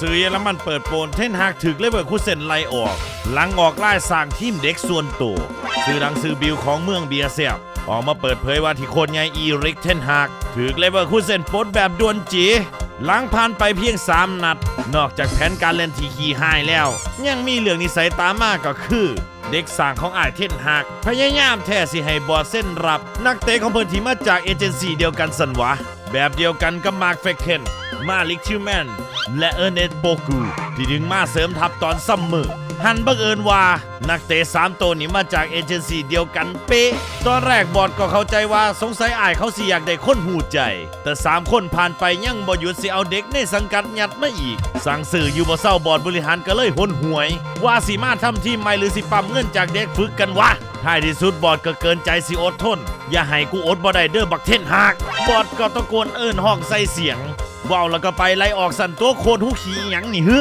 สื่อเยอรมันเปิดโปนเทนฮากถึกเลเวอร์คูเซนไล่ออก หลังออกไล่สร้างทีมเด็กส่วนตัวสื่อดังสื่อบิลของเมืองเบียเซียบออกมาเปิดเผยว่าที่คนใหญ่อีริกเทนฮากถึกเลเวอร์คูเซนปดแบบด่วนจีหลังผ่านไปเพียง 3 นัด นอกจากแผนการเล่นที่ขี้หายแล้ว ยังมีเรื่องนิสัยตามมากก็คือ เด็กสางของอายเทนฮากพยายามแท้สิให้บอเส้นรับ นักเตะของเพิ่นที่มาจากเอเจนซี่เดียวกันสันวะ แบบเดียวกันกับมาร์คเฟคเคนมาลิกทิวแมน และเออร์เนตโบกู ที่ดึงมาเสริมทัพตอนซัมเมอร์หันบังเอิญว่า นักเตะสามตัวนี้มาจากเอเจนซี่เดียวกันเป๊ะ ตอนแรกบอดก็เข้าใจว่าสงสัยอายเขาสิอยากได้คนหูใจ แต่สามคนผ่านไปยังบ่หยุดสิเอาเด็กในสังกัดยัดมาอีก สั่งสื่ออยู่บ่เศร้าบอดบริหารก็เลยหนหวย ว่าสิมาทำทีมใหม่หรือสิปั๊มเงินจากเด็กฝึกกันวะ ท้ายที่สุดบอดก็เกินใจสิอดทน อย่าให้กูอดบ่ได้เด้อบักเท่นหากบอดก็ตะโกนเอิ้นห้องใส่เสียงว้าวแล้วก็ไปไล่ออกสั่นตัวโคนหูขี้หยังนี่ฮึ